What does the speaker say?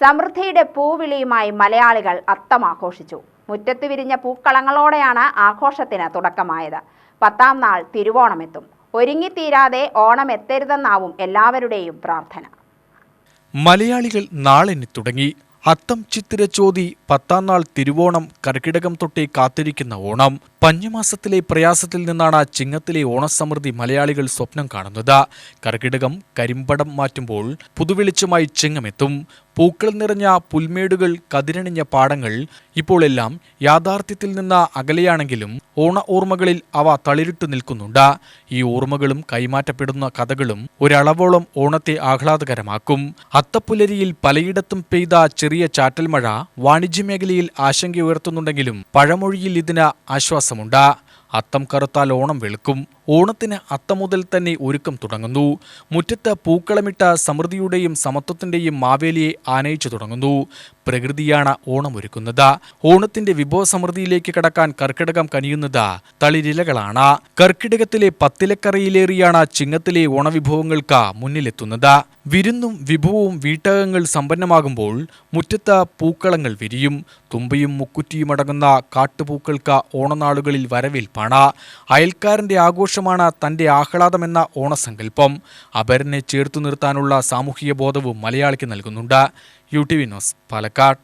സമൃദ്ധിയുടെ പൂവിളിയുമായി മലയാളികൾ അത്തം ആഘോഷിച്ചു മുറ്റത്ത് വിരിഞ്ഞ പൂക്കളങ്ങളോടെയാണ് ആഘോഷത്തിന് തുടക്കമായത്. പത്താം നാൾ തിരുവോണമെത്തും. ഒരുങ്ങിത്തീരാതെ ഓണം എത്തരുതെന്നാവും എല്ലാവരുടെയും പ്രാർത്ഥന. മലയാളികൾ നാളെനി തുടങ്ങി. അത്തം ചിത്തിര ചോതി പത്താം നാൾ തിരുവോണം കർക്കിടകം തൊട്ടേ കാത്തിരിക്കുന്ന ഓണം. പഞ്ഞമാസത്തിലെ പ്രയാസത്തിൽ നിന്നാണ് ചിങ്ങത്തിലെ ഓണസമൃദ്ധി മലയാളികൾ സ്വപ്നം കാണുന്നത്. കർക്കിടകം കരിമ്പടം മാറ്റുമ്പോൾ പുതുവെളിച്ചമായി ചിങ്ങമെത്തും. പൂക്കൾ നിറഞ്ഞ പുൽമേടുകൾ കതിരണിഞ്ഞ പാടങ്ങൾ ഇപ്പോൾ എല്ലാം യാഥാർത്ഥ്യത്തിൽ നിന്ന് അകലെയാണെങ്കിലും ഓണ ഓർമ്മകളിൽ അവ തളിരിട്ടു നിൽക്കുന്നുണ്ട്. ഈ ഓർമ്മകളും കൈമാറ്റപ്പെടുന്ന കഥകളും ഒരളവോളം ഓണത്തെ ആഹ്ലാദകരമാക്കും. അത്തപ്പുലരിയിൽ പലയിടത്തും പെയ്ത ചെറിയ ചാറ്റൽ മഴ വാണിജ്യമേഖലയിൽ ആശങ്കയുയർത്തുന്നുണ്ടെങ്കിലും പഴമൊഴിയിൽ ഇതിന് ആശ്വാസമുണ്ട്. അത്തം കറുത്താൽ ഓണം വെളുക്കും. ഓണത്തിന് അത്തം മുതൽ തന്നെ ഒരുക്കം തുടങ്ങുന്നു. മുറ്റത്ത് പൂക്കളമിട്ട സമൃദ്ധിയുടെയും സമത്വത്തിന്റെയും മാവേലിയെ ആനയിച്ചു തുടങ്ങുന്നു. പ്രകൃതിയാണ് ഓണം ഒരുക്കുന്നത് ഓണത്തിന്റെ വിഭവസമൃദ്ധിയിലേക്ക് കടക്കാൻ കർക്കിടകം കനിയുന്നത് തളിരിലകളാണ്. കർക്കിടകത്തിലെ പത്തിലക്കറയിലേറിയാണ് ചിങ്ങത്തിലെ ഓണവിഭവങ്ങൾക്ക് മുന്നിലെത്തുന്നത്. വിരുന്നും വിഭവവും വീട്ടകങ്ങൾ സമ്പന്നമാകുമ്പോൾ മുറ്റത്ത് പൂക്കളങ്ങൾ വിരിയും തുമ്പയും മുക്കുറ്റിയും അടങ്ങുന്ന കാട്ടുപൂക്കൾക്ക് ഓണനാളുകളിൽ വരവേൽപ്പാണ്. അയൽക്കാരന്റെ ആഘോഷമാണ് തന്റെ ആഹ്ലാദമെന്ന ഓണസങ്കല്പം. അപരനെ ചേർത്തു നിർത്താനുള്ള സാമൂഹിക ബോധവും മലയാളിക്ക് നൽകുന്നുണ്ട്. U T V news Palakkad.